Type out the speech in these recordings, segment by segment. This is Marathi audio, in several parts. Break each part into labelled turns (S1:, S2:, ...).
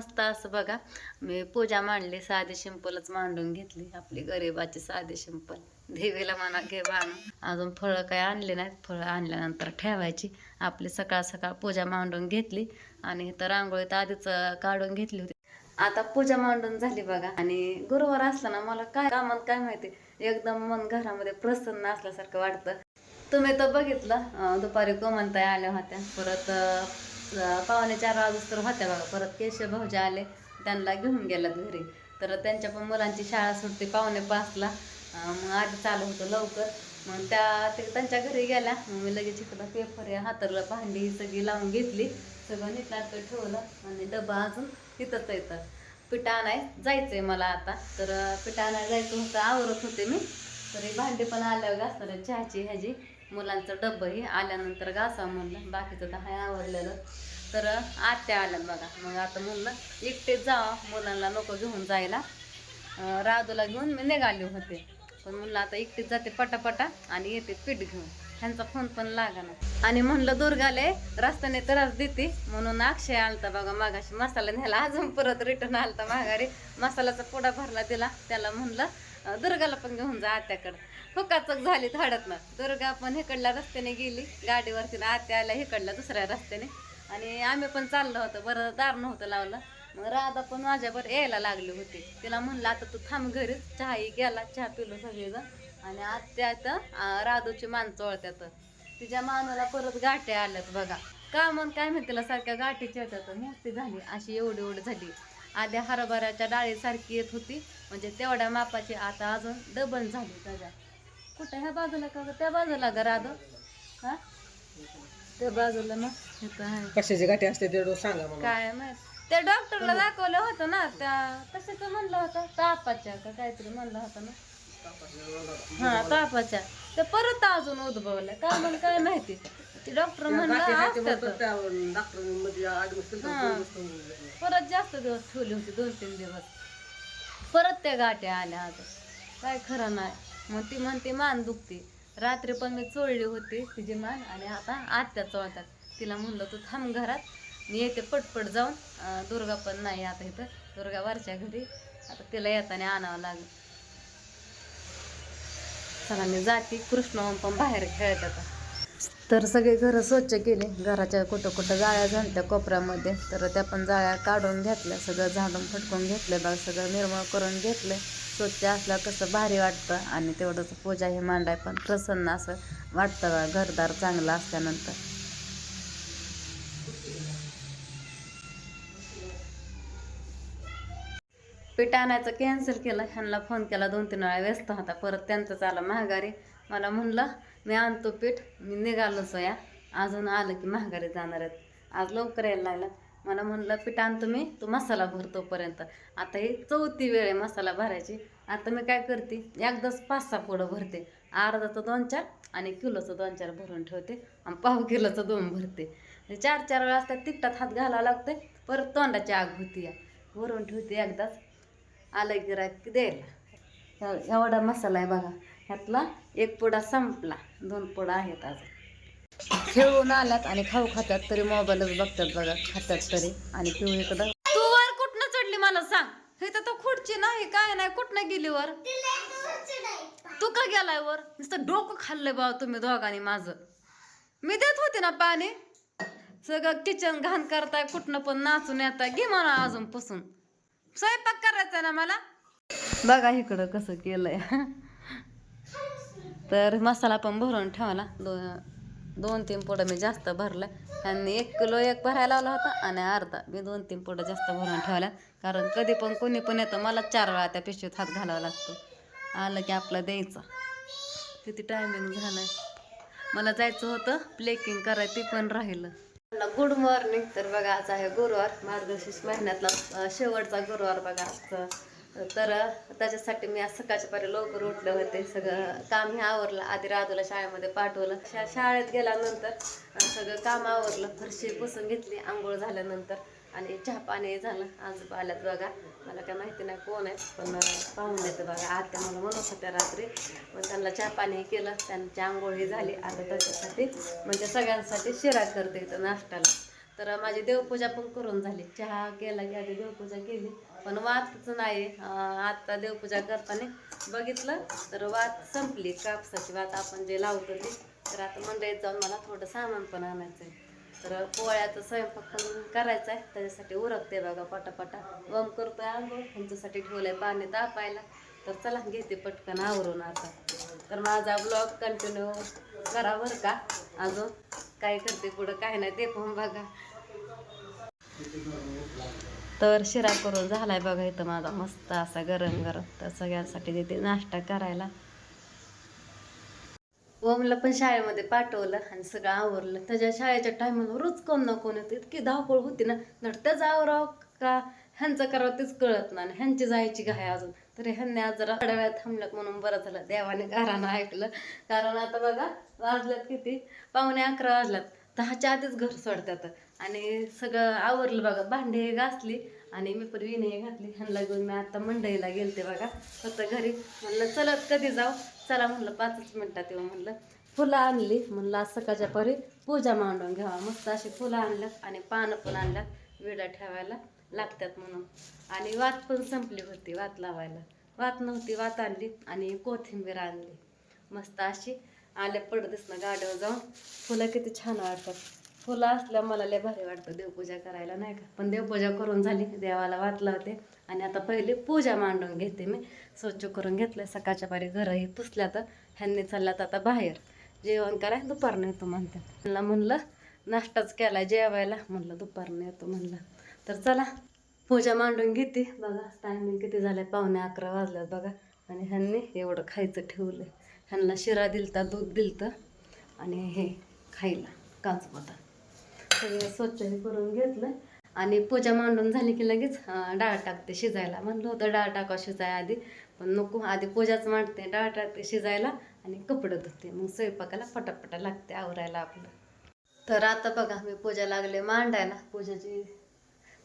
S1: मस्त असं बघा. मी पूजा मांडली साधे शिंपलच मांडून घेतली आपली गरिबाची साधे शिंपल. देवीला म्हणा घे बाण. अजून फळं काही आणले नाहीत. फळं आणल्यानंतर ठेवायची. आपली सकाळ सकाळ पूजा मांडून घेतली आणि इथं रांगोळीत आधीच काढून घेतली होती. आता पूजा मांडून झाली बघा. आणि गुरुवार असला ना मला काय कामात काय माहिती? एकदम मन घरामध्ये प्रसन्न असल्यासारखं वाटतं. तुम्ही तर बघितलं दुपारी कोमनताई आल्या होत्या. परत पावणे चार वाजता तर होत्या बघा परत केशव भाऊजी आले त्यांना घेऊन गेल्यात घरी. तर त्यांच्या पण मुलांची शाळा सुटते पावणे पाचला. मग आधी चालू होतं लवकर. मग त्या ते त्यांच्या घरी गेल्या. मग मी लगेच इकडं पेपर या हातरला भांडी सगळी लावून घेतली. सगळं नीटनाटकं ठेवलं आणि डबा अजून तिथंच येतं पिठा आणाय आहे मला आता. तर अं, पिठा आणायला जायचं होतं आवरत होते मी. तरी भांडी पण आल्यावर घासणार चहाची ह्याची. मुलांचं डब्बंही आल्यानंतर गासा म्हणलं बाकीचं तर हाय आवडलेलं तर आत्या आल्या बघा. मग आता म्हणलं एकटेच जा मुलांना नको घेऊन जायला. अं, राधूला घेऊन मी निघाले होते. पण म्हणलं आता एकटीच जाते पटापटा आणि येते पीठ घेऊन. ह्यांचा फोन पण लागा ना आणि म्हणलं दुर्गाले रस्त्याने त्रास देते. म्हणून अक्षय आलता बघा मागाशी मसाला न्यायला. अजून परत रिटर्न आलता माघारी. मसाल्याचा पुडा भरला दिला त्याला म्हणलं दुर्गाला पण घेऊन जा आत्याकडं. फुकाचक झाली थाडतनं दुर्गा पण इकडल्या रस्त्याने गेली. गाडीवरती ना आत्या आल्या इकडल्या दुसऱ्या रस्त्याने. आणि आम्ही पण चाललो होतो. बरं दार नव्हतं लावलं. मग राधा पण माझ्यावर यायला लागली होती. तिला म्हणलं आता तू थांब घरीच. चहाही गेला. चहा पिलो सगळेजण. आणि आत्या तर राधूची माणसं ओळत्यात. तिच्या मानूला परत गाठ्या आल्यात बघा. का मग काय म्हणते तिला सारख्या गाठीच्या येतात मोठी झाली. अशी एवढी एवढी झाली. आधी हरभऱ्याच्या डाळीसारखी येत होती. म्हणजे तेवढ्या मापाची आता अजून डबल झाली त्याच्या. कुठं? ह्या बाजूला का गं? त्या बाजूला ग राधू. हा? त्या बाजूला ना. इथं आहे.
S2: कशाची गाठी असते ते सांगा मला.
S1: काय माहीत? त्या डॉक्टरला दाखवलं होतं ना त्या कशाचं म्हणलं होतं? तापाच्या का काहीतरी म्हणलं होतं ना. हा तापाच्या. ते परत अजून उद्भवलं. काय म्हणून काय माहिती? ते डॉक्टर म्हणलं असतात
S2: डॉक्टरमध्ये ऍडमिट
S1: हा. परत जास्त दिवस ठेवली होती दोन तीन दिवस. परत त्या गाठ्या आल्या आता काय खरं नाही. मग ती म्हणते मान दुखते. रात्री पण मी चोळली होती तिची मान आणि आता आत्या चोळतात. तिला म्हणलं तू थांब घरात. मी येते पटपट जाऊन. दुर्गा पण नाही आता इथं. दुर्गा वरच्या घरी. आता तिला येताना आणावं लागेल. चला मी जाते. कृष्ण पण बाहेर खेळत आता. तर सगळे घरं स्वच्छ केले. घराच्या कुठं कुठं जाळ्या झाल्या कोपऱ्यामध्ये. तर त्या पण जाळ्या काढून घेतल्या. सगळं झाडून फटकून घेतलं. बघ सगळं निर्मळ करून घेतलं. स्वच्छ असलं कसं भारी वाटतं. आणि तेवढंच पूजा हे मांडाय पण प्रसन्न असं वाटतं घरदार चांगलं असल्यानंतर. पीठ आणायचं कॅन्सल केलं ह्यांना फोन केला दोन तीन वेळा व्यस्त होता. परत त्यांचं आला महागारी मला म्हणलं मी आणतो पीठ मी निघालो सोया हो अजून आलं की महागारी जाणार आहेत. आज लवकर यायला लागलं. मला म्हणलं पीठ आणतो मी तू मसाला भरतोपर्यंत आता ही चौथी वेळ आहे मसाला भरायची. आता मी काय करते एकदाच पाच सहा पुढं भरते. अर्धाचं दोन चार आणि किलोचं दोन चार भरून ठेवते आणि पाव किलोचं दोन भरते. चार चार वेळा असतात तिकटात हात घालावं लागते परत तोंडाची आग होती या. भरून ठेवते एकदाच. आलं गिराक द्यायला एवढा मसाला आहे बघा. ह्यातला एक पुडा संपला. दोन पुडा आहेत अजून. खेळून आल्यात आणि खाऊ खात्यात तरी मोबाईलच बघतात बघा खात्यात तरी. आणि पिऊ इकडं. तू वर कुठनं चढली मला सांग? हे तर तो खुर्ची नाही काय नाही कुठनं गेली वर? तू का गेलाय वर? नुसतं डोकं खाल्लंय बाबा तुम्ही दोघांनी माझं. मी देत होते ना पाणी. सगळं किचन घाण करताय कुठनं पण नाचून येताय. घे म्हणा अजून पुसून. स्वयंपाक करायचा ना मला? बघा इकडं कसं केलंय. तर मसाला पण भरून ठेवला. दो दोन तीन पुढं मी जास्त भरलं. त्यांनी एक किलो एक भरायला लावला होता आणि अर्धा. मी दोन तीन पुढं जास्त भरून ठेवल्या कारण कधी पण कोणी पण येतं मला चार वेळा त्या पिशवीत हात घालावा लागतो. आलं की आपलं द्यायचं. किती टायमिंग झालं मला जायचं होतं प्लेकिंग करायचं ते पण राहिलं. गुड मॉर्निंग तर बघा आज आहे गुरुवार. मार्गशीर्ष महिन्यातला शेवटचा गुरुवार बघा आजचं तर त्याच्यासाठी मी आज सकाळच्या पारी लवकर उठले होते. सगळं काम हे आवरलं. आधी राधूला शाळेमध्ये पाठवलं. शा शाळेत गेल्यानंतर सगळं काम आवरलं. फरशी पुसून घेतली आंघोळ झाल्यानंतर. आणि चहा पाणी झालं. आज आल्यात बघा. मला काय माहिती नाही कोण आहे पण पाहून देते बघा. आत्या मला म्हणत होत्या रात्री. पण त्यांना चहा पाणी केलं. त्यांची आंघोळही झाली. आता त्याच्यासाठी म्हणजे सगळ्यांसाठी शिरा करते इथं नाश्त्याला. तर माझी देवपूजा पण करून झाली. चहा केला की आधी देवपूजा केली. पण वातच नाही. आता देवपूजा करताना बघितलं तर वात संपली. कापसाची वात आपण जे लावतो ती तर आता मंडईत जाऊन मला थोडं सामान पण आणायचं आहे तर पोळ्याचा स्वयंपाक पण करायचा आहे त्याच्यासाठी उरकते बघा पटापटा. वम करतोय आंघोळ तुमच्यासाठी ठेवलंय पाणी तापायला. तर चला घेते पटकन आवरून आता. तर माझा ब्लॉग कंटिन्यू करा बरं का. अजून काय करते पुढं काय नाही ते पण बघा. तर शिरा करून झालाय बघा इथं माझा मस्त असा गरम गरम. तर सगळ्यांसाठी देते नाश्ता करायला. ओमला पण शाळेमध्ये पाठवलं आणि सगळं आवरलं. त्याच्या शाळेच्या टायमाला रोज कोण ना कोण येतं इतकी धावपळ होती ना. नट त्याचं आवराव का ह्यांचं करावं तेच कळत नाही आणि ह्यांची जायची घाय अजून. तरी ह्यांनी आज जरा थोड्या वेळात थांबलं म्हणून बरं झालं. देवाने घरानं ऐकलं. कारण आता बघा वाजल्यात किती? पावणे अकरा वाजल्यात. दहाच्या आधीच घर सोडतात. आणि सगळं आवरलं बघा भांडे घासली आणि मी पण विनय घातली. ह्यांना घेऊन मी आता मंडईला गेलते बघा. फक्त घरी. म्हणलं चलत कधी जाऊ? चला म्हणलं पाचच मिनटात तेव्हा म्हणलं. फुलं आणली. म्हणलं आज सकाळच्या परी पूजा मांडून घ्यावा. मस्त अशी फुलं आणल्यात आणि पानं पण आणल्यात. विडा ठेवायला लागतात म्हणून. आणि वात पण संपली होती वात लावायला. वात नव्हती वात आणली आणि कोथिंबीर आणली. मस्त अशी आल्या पडतच ना गाड्यावर जाऊन. फुलं किती छान वाटतात. फुलं असल्या मला लय भारी वाटतं देवपूजा करायला नाही का? पण देवपूजा करून झाली देवाला वाटलं होते. आणि आता पहिले पूजा मांडून घेते मी. स्वच्छ करून घेतलं सकाळच्या पारी घरही पुसल्या तर ह्यांनी चालल्यात आता बाहेर. जेवण कराय दुपारनं येतो म्हणतात. त्यांना म्हणलं नाश्ताच केला जेवायला. म्हणलं दुपारनं येतो म्हणलं. तर चला पूजा मांडून घेते. बघा टायमिंग किती झालं पावणे अकरा वाजल्यात बघा. आणि ह्यांनी एवढं खायचं ठेवलं ह्यांना शिरा दिलता दूध दिलतं आणि हे खायला काजू बदाम सगळं स्वच्छ हे करून घेतलं आणि पूजा मांडून झाली की लगेच डाळ टाकते शिजायला. म्हणलं होतं डाळ टाका शिजाय आधी पण नको आधी पूजाच मांडते डाळ टाकते शिजायला आणि कपडे धुते. मग स्वयंपाकाला पटापटा लागते आवरायला आपलं. तर आता बघा मी पूजा लागले मांडायला. पूजाची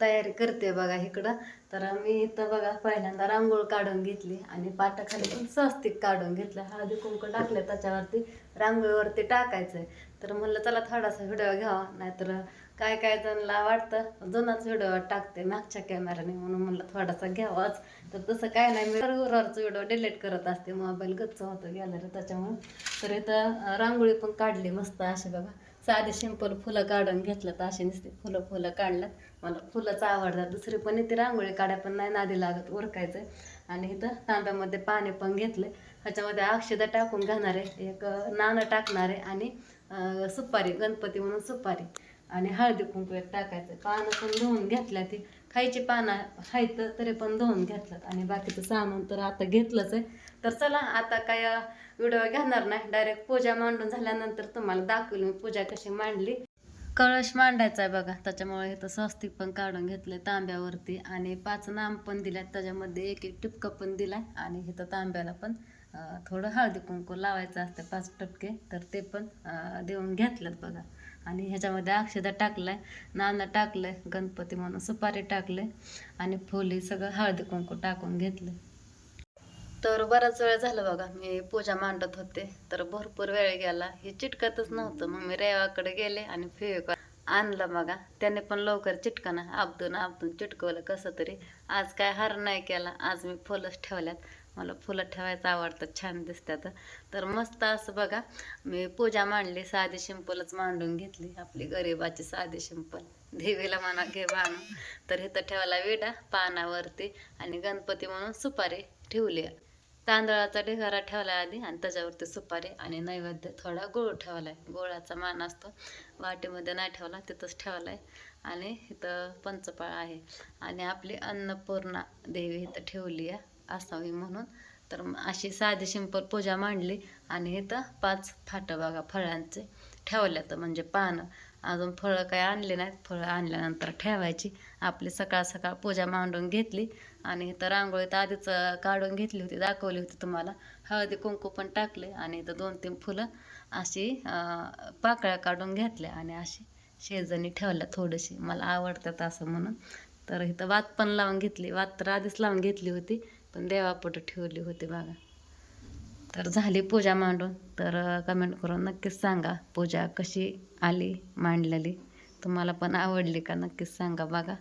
S1: तयारी करते बघा इकडं. तर मी इथं बघा पहिल्यांदा रांगोळ काढून घेतली आणि पाटाखाली पण स्वस्तिक काढून घेतलं. हळदी कुंकू टाकले त्याच्यावरती रांगोळीवरती टाकायचं आहे तर म्हणलं चला थोडासा व्हिडिओ घ्यावा. नाहीतर काय काय जणला वाटतं जुनाच व्हिडिओ टाकते मागच्या कॅमेराने म्हणून म्हणलं थोडासा घ्यावाच. तर तसं काय नाही मी गुरुवारचा व्हिडिओ डिलीट करत असते. मोबाईल गच्च होतं गेलं त्याच्यामुळे. तर इथं रांगोळी पण काढली मस्त अशी बघा. साधी सिंपल फुलं काढून घेतलं तर अशी नुसते फुलं फुलं काढलं. मला फुलंच आवडतात. दुसरी पण इथे रांगोळी काढ्या पण नाही नादी लागत उरकायचं. आणि इथं तांब्यामध्ये पाणी पण घेतलं ह्याच्यामध्ये अक्षदा टाकून घेणार आहे. एक नाणं टाकणार आहे आणि सुपारी गणपती म्हणून सुपारी आणि हळदी कुंकू एक टाकायचं. पानं पण धुवून घेतल्या ती. खायची पानं आहेत तरी पण धुवून घेतल्यात. आणि बाकीचं सामान तर आता घेतलंच आहे. तर चला आता काय व्हिडिओ घेणार नाही. डायरेक्ट पूजा मांडून झाल्यानंतर तुम्हाला दाखवली मी पूजा कशी मांडली. कळश मांडायचा आहे बघा. त्याच्यामुळे इथं स्वस्तिक पण काढून घेतले तांब्यावरती. आणि पाच नाम पण दिल्यात. त्याच्यामध्ये एक एक टिपकं पण दिलाय. आणि इथं तांब्याला पण थोडं हळदी कुंकू लावायचं असतं पाच टपके तर ते पण देऊन घेतलं बघा. आणि ह्याच्यामध्ये अक्षदा टाकलाय. टाकलं टाकलंय. गणपती म्हणून सुपारी टाकले आणि फुली सगळं हळदी कुंकू टाकून घेतलं तर बराच वेळ झालं बघा मी पूजा मांडत होते तर भरपूर वेळ गेला. हे चिटकतच नव्हतं. मग मी रेवाकडे गेले आणि फेविकॉल आणलं बघा. त्याने पण लवकर चिटकाना आपदून आपदून चिटकवलं कसं तरी. आज काय हार नाही केला. आज मी फुलंच ठेवल्यात. मला फुलं ठेवायचं आवडतं. छान दिसतात. तर मस्त असं बघा मी पूजा मांडली. साधी शिंपलच मांडून घेतली. आपली गरिबाची साधी शिंपल. देवीला म्हणा घे बाणू. तर इथं ठेवला विडा पानावरती आणि गणपती म्हणून सुपारी ठेवली. तांदळाचा ढिगारा ठेवला आधी आणि त्याच्यावरती सुपारी आणि नैवेद्य थोडा गुळ ठेवलाय. गुळाचा मान असतो. वाटीमध्ये नाही ठेवला तिथंच ठेवलाय. आणि इथं पंचपाळ आहे. आणि आपली अन्नपूर्णा देवी इथं ठेवली आहे असावी म्हणून. तर अशी साधी सिंपल पूजा मांडली आणि इथं पाच फाटं बघा फळांचे ठेवल्यात. म्हणजे पानं. अजून फळं काही आणले नाहीत. फळं आणल्यानंतर ठेवायची. आपली सकाळ सकाळ पूजा मांडून घेतली. आणि इथं रांगोळीत आधीच काढून घेतली होती दाखवली होती तुम्हाला. हळदी कुंकू पण टाकले आणि इथं दोन तीन फुलं अशी पाकळ्या काढून घेतल्या आणि अशी शेजणी ठेवल्या थोडीशी. मला आवडतात असं म्हणून. तर इथं वात पण लावून घेतली. वात तर आधीच लावून घेतली होती पण देवापुढं ठेवली होती बघा. तर झाली पूजा मांडून. तर कमेंट करून नक्कीच सांगा पूजा कशी आली मांडलेली. तुम्हाला पण आवडली का? नक्कीच सांगा बघा.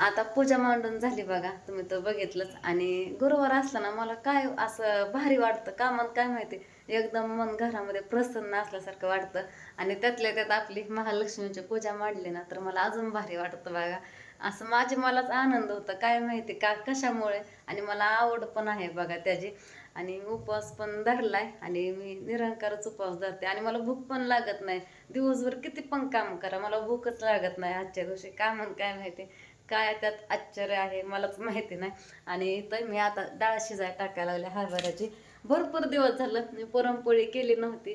S1: आता पूजा मांडून झाली बघा तुम्ही तर बघितलंच. आणि गुरुवार असताना मला काय असं भारी वाटतं का मन काय माहिती एकदम मन घरामध्ये प्रसन्न असल्यासारखं वाटतं. आणि त्यातल्या त्यात आपली महालक्ष्मीची पूजा मांडली ना तर मला अजून भारी वाटतं बघा. असं माझे मलाच आनंद होता काय माहिती का कशामुळे. आणि मला आवड पण आहे बघा त्याची. आणि उपवास पण धरलाय आणि मी निरंकारच उपवास धरते. आणि मला भूक पण लागत नाही. दिवसभर किती पण काम करा मला भूकच लागत नाही आजच्या दिवशी काय म्हण काय माहिती. काय त्यात आश्चर्य आहे मलाच माहिती नाही. आणि इथं मी आता डाळ शिजाय टाकायला लागले हरभऱ्याची. भरपूर दिवस झालं मी पुरणपोळी केली नव्हती.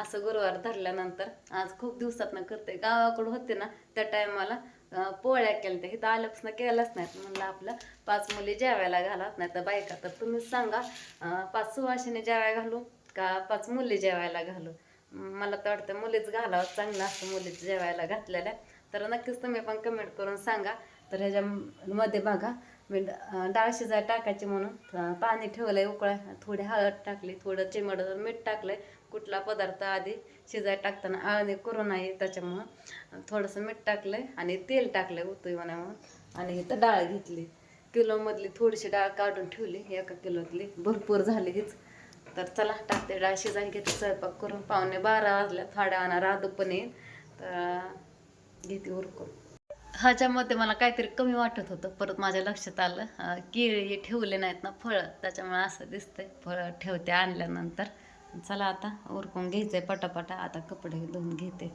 S1: असं गुरुवार धरल्यानंतर आज खूप दिवसातनं करते. गावाकडं होते ना त्या टायमाला पोळ्या केल्या त्या इथं आल्यापासून केल्याच नाहीत. म्हणलं आपलं पाच मुली जेवायला घालत नाही तर बायका. तर तुम्हीच सांगा पाच सुवाशिने जेवायला घालू का पाच मुली जेवायला घालू? मला तर वाटतं मुलीच घालावं. चांगलं असतं मुलीच जेवायला घातलेल्या तर नक्कीच तुम्ही पण कमेंट करून सांगा. तर ह्याच्यामध्ये बघा मी डाळ शिजाय टाकायची म्हणून पाणी पाणी ठेवलंय उकळा थोडी हळद टाकली थोडं चिमडं मीठ टाकलंय. कुठला पदार्थ आधी शिजाय टाकताना आळणी करू नये त्याच्यामुळं. थोडंसं मीठ टाकलंय आणि तेल टाकलंय म्हणा म्हणून आणि इथं डाळ घेतली. किलोमधली थोडीशी डाळ काढून ठेवली एका किलोतली. भरपूर झाली हीच. तर चला टाकते डाळ शिजाय घेते स्वयंपाक करून. पाहुणे बारा वाजल्या थोड्या आणा राधू पण येईल. तर घेते उरकून. ह्याच्यामध्ये मला काहीतरी कमी वाटत होतं. परत माझ्या लक्षात आलं केळी हे ठेवले नाहीत ना फळं त्याच्यामुळे असं दिसतंय. फळं ठेवते आणल्यानंतर. चला आता उरकून घ्यायचंय पटापटा. आता कपडे धुवून घेते.